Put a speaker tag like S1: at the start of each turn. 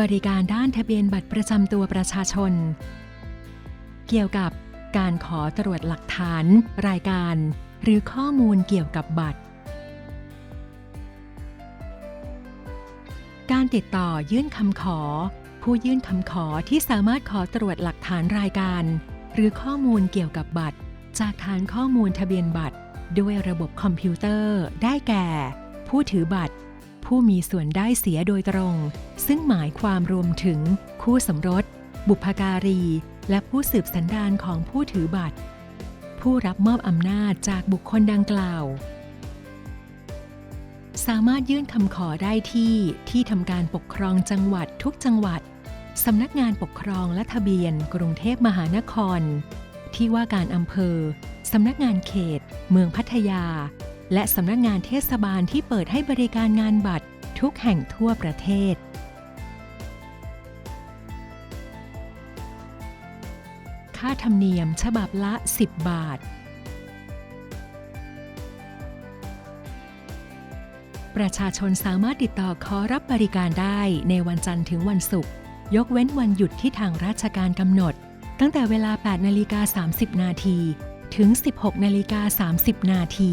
S1: บริการด้านทะเบียนบัตรประจำตัวประชาชน เกี่ยวกับการขอตรวจหลักฐาน รายการ หรือข้อมูลเกี่ยวกับบัตร การติดต่อยื่นคำขอ ผู้ยื่นคำขอที่สามารถขอตรวจหลักฐานรายการ หรือข้อมูลเกี่ยวกับบัตร จากฐานข้อมูลทะเบียนบัตร ด้วยระบบคอมพิวเตอร์ ได้แก่ ผู้ถือบัตร ผู้มีส่วนได้เสียโดยตรง ซึ่งหมายความรวมถึง คู่สมรส บุพการี และผู้สืบสันดานของผู้ถือบัตร ผู้รับมอบอำนาจจากบุคคลดังกล่าว สามารถยื่นคำขอได้ที่ที่ทำการปกครองจังหวัดทุกจังหวัดสำนักงานปกครองและทะเบียนกรุงเทพมหานคร ที่ว่าการอำเภอ สำนักงานเขต เมืองพัทยา และสำนักงานเทศบาลที่เปิดให้บริการงานบัตรทุกแห่งทั่วประเทศ ค่าธรรมเนียมฉบับละ 10 บาท ประชาชนสามารถติดต่อขอรับบริการได้ในวันจันทร์ถึงวันศุกร์ ยกเว้นวันหยุดที่ทางราชการกำหนด ตั้งแต่เวลา 8 นาฬิกา 30 นาที ถึง 16 นาฬิกา 30 นาที